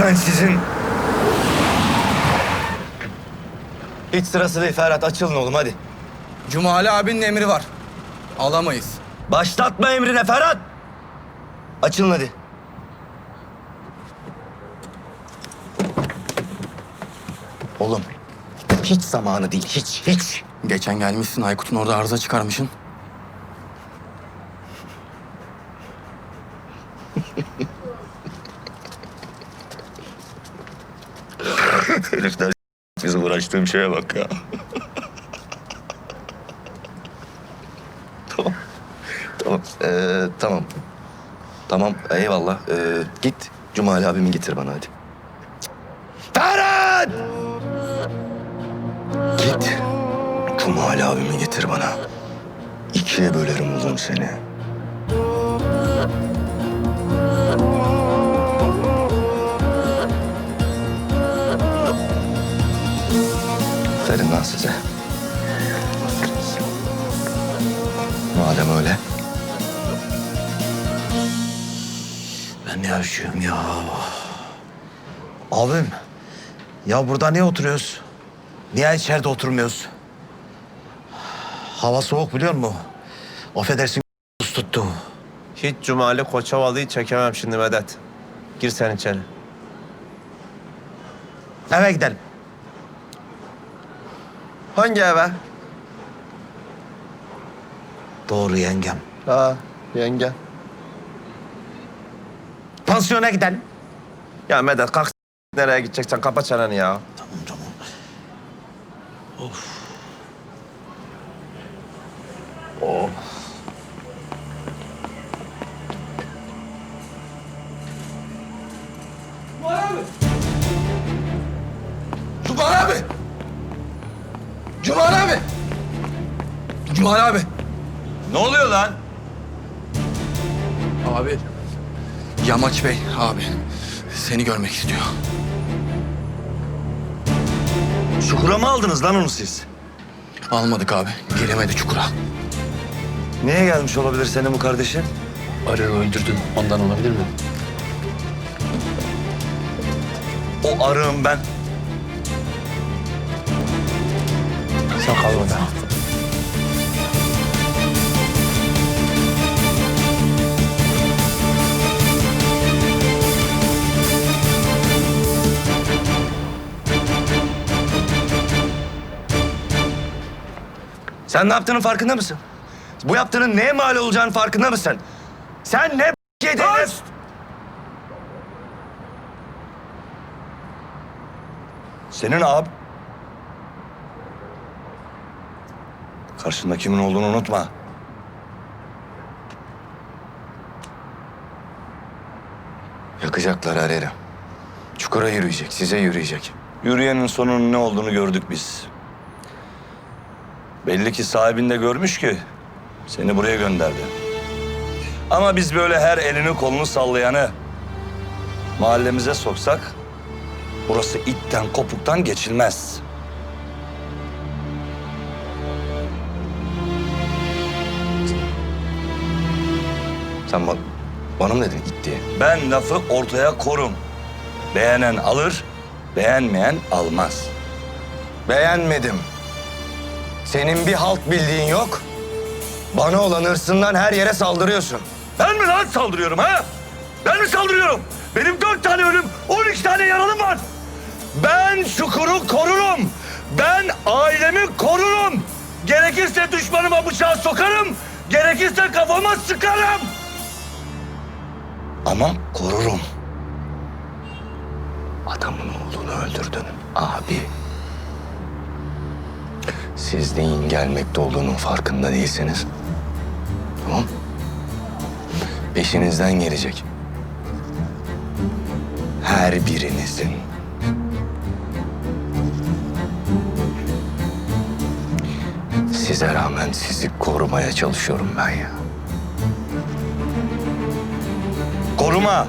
Ben sizin. Hiç sırası değil Ferhat. Açılın oğlum hadi. Cumali abinin emri var. Alamayız. Başlatma emrine Ferhat. Açılın hadi. Oğlum hiç zamanı değil hiç hiç. Geçen gelmişsin Aykut'un orada arıza çıkarmışsın. Bize uğraştığım şeye bak ya. tamam. Tamam. Ee, tamam. Tamam eyvallah. Ee, git Cumali abimi getir bana hadi. Ferhat! Git Cumali abimi getir bana. İkiye bölerim oğlum seni. Aferin lan size. Madem öyle. Ben ne yaşıyorum ya? Abim, ya burada niye oturuyoruz? Niye içeride oturmuyoruz? Hava soğuk biliyor musun? Affedersin tuttu. Hiç Cumali Koçovalı'yı çekemem şimdi Medet. Gir sen içeri. Eve gidelim. Hangi eve? Doğru yengem. Ha yenge. Pansiyona gidelim. Ya Medet kalk nereye gideceksen kapa çeneni ya. Tamam tamam. Cumali Cumali abi! Cumali abi! Ne oluyor lan? Abi. Yamaç Bey abi. Seni görmek istiyor. Çukura mı aldınız lan onu siz? Almadık abi. Giremedi çukura. Niye gelmiş olabilir senin bu kardeşin? Arığı öldürdün. Ondan olabilir mi? O arığım ben. Sen kal burada. Sen ne yaptığının farkında mısın? Bu yaptığının neye mal olacağının farkında mısın? Sen ne yedin? Senin ab... Karşında kimin olduğunu unutma. Yakacaklar her yeri. Çukura yürüyecek, size yürüyecek. Yürüyenin sonunun ne olduğunu gördük biz. Belli ki sahibinde görmüş ki seni buraya gönderdi. Ama biz böyle her elini kolunu sallayanı mahallemize soksak burası itten kopuktan geçilmez. Sen bak bana mı dedin it diye? Ben lafı ortaya korum. Beğenen alır, beğenmeyen almaz. Beğenmedim. Senin bir halt bildiğin yok. Bana olan hırsından her yere saldırıyorsun. Ben mi lan saldırıyorum ha? Ben mi saldırıyorum? Benim dört tane ölüm, on iki tane yaralım var. Ben Şukur'u korurum. Ben ailemi korurum. Gerekirse düşmanıma bıçağı sokarım. Gerekirse kafama sıkarım. Ama korurum. Adamın oğlunu öldürdün abi. Siz neyin gelmekte olduğunun farkında değilseniz... Tamam. Peşinizden gelecek. Her birinizin. Size rağmen sizi korumaya çalışıyorum ben ya. Koruma.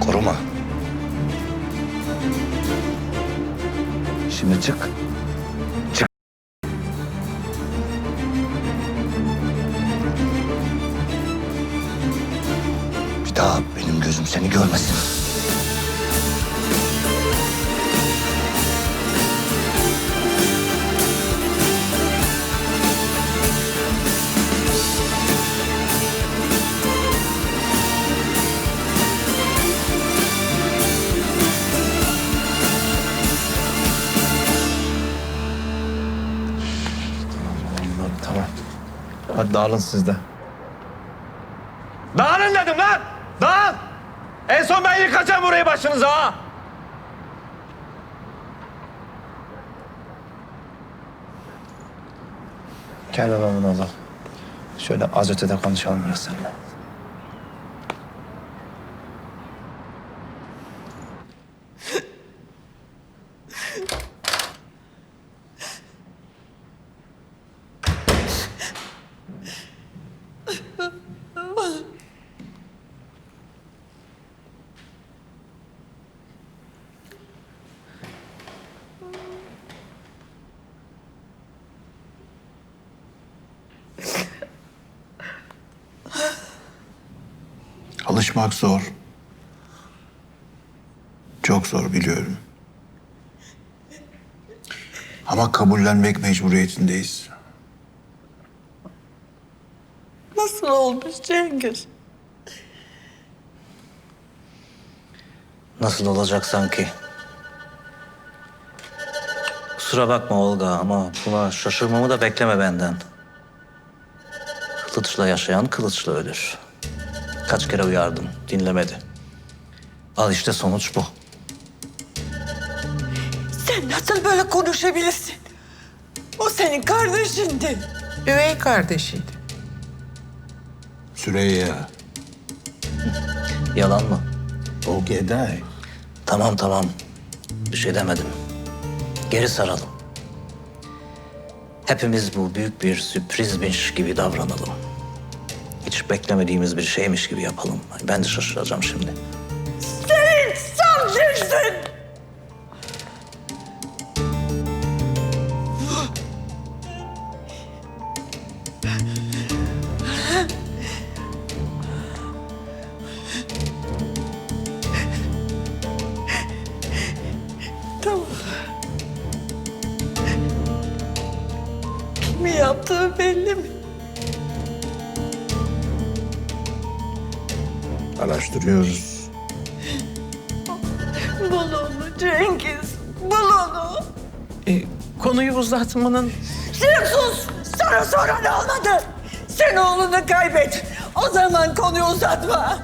Koruma. Şimdi çık. Çık. Bir daha benim gözüm seni görmesin. Dağılın siz de. Dağılın dedim lan! Dağıl! En son ben yıkacağım burayı başınıza ha! Gel babamın oğlu. Şöyle az ötede konuşalım biraz seninle. Alışmak zor. Çok zor biliyorum. Ama kabullenmek mecburiyetindeyiz. Nasıl olmuş Cengiz? Nasıl olacak sanki? Kusura bakma Olga ama buna şaşırmamı da bekleme benden. Kılıçla yaşayan kılıçla ölür. Kaç kere uyardım, dinlemedi. Al işte sonuç bu. Sen nasıl böyle konuşabilirsin? O senin kardeşindi. Üvey kardeşiydi. Süreyya. Yalan mı? O Geday. Tamam tamam. Bir şey demedim. Geri saralım. Hepimiz bu büyük bir sürprizmiş gibi davranalım. Hiç beklemediğimiz bir şeymiş gibi yapalım. Ben de şaşıracağım şimdi. Senin savcısın. Araştırıyoruz. Bul onu Cengiz. Bul onu. E, konuyu uzatmanın Sen sus! Sana soran olmadı. Sen oğlunu kaybet. O zaman konuyu uzatma.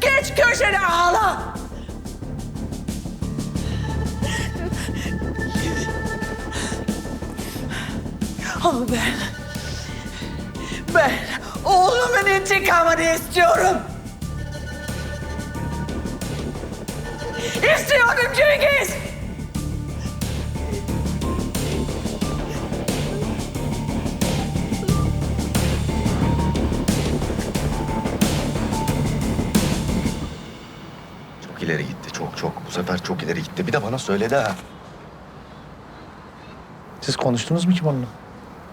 Geç köşene ağla. Ama ben... Ben oğlumun intikamını istiyorum. İstiyorum Cengiz. Çok ileri gitti. Çok çok. Bu sefer çok ileri gitti. Bir de bana söyledi ha. Siz konuştunuz mu ki bununla?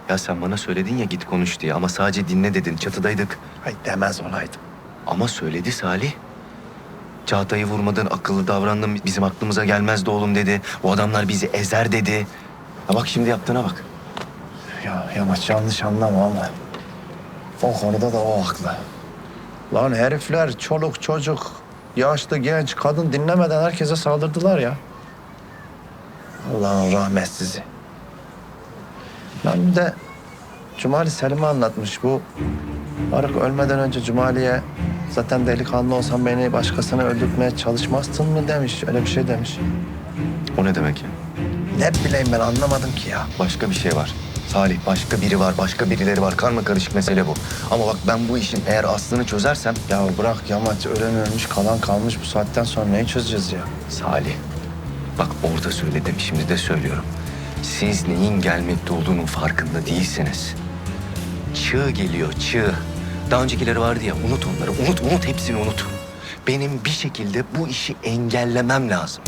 Ya sen bana söyledin ya git konuş diye ama sadece dinle dedin. Çatıdaydık. Ay demez olaydım. Ama söyledi Salih. Çağatay'ı vurmadın, akıllı davrandın, bizim aklımıza gelmezdi oğlum dedi. O adamlar bizi ezer dedi. Ha bak şimdi yaptığına bak. Ya Yamaç yanlış anlama ama. O konuda da o haklı. Lan herifler çoluk çocuk, yaşlı genç kadın dinlemeden herkese saldırdılar ya. Allah'ın rahmetsizi. Lan bir de Cumali Selim'e anlatmış bu. Arık ölmeden önce Cumali'ye zaten delikanlı olsan beni başkasına öldürtmeye çalışmazsın mı demiş. Öyle bir şey demiş. O ne demek ya? Ne bileyim ben anlamadım ki ya. Başka bir şey var. Salih başka biri var, başka birileri var. Karma karışık mesele bu. Ama bak ben bu işin eğer aslını çözersem... Ya bırak Yamaç ölen ölmüş kalan kalmış bu saatten sonra neyi çözeceğiz ya? Salih, bak orada söyledim, şimdi de söylüyorum. Siz neyin gelmekte olduğunun farkında değilsiniz. Çığ geliyor, çığ. Daha öncekileri vardı ya, unut onları. Unut, unut hepsini unut. Benim bir şekilde bu işi engellemem lazım.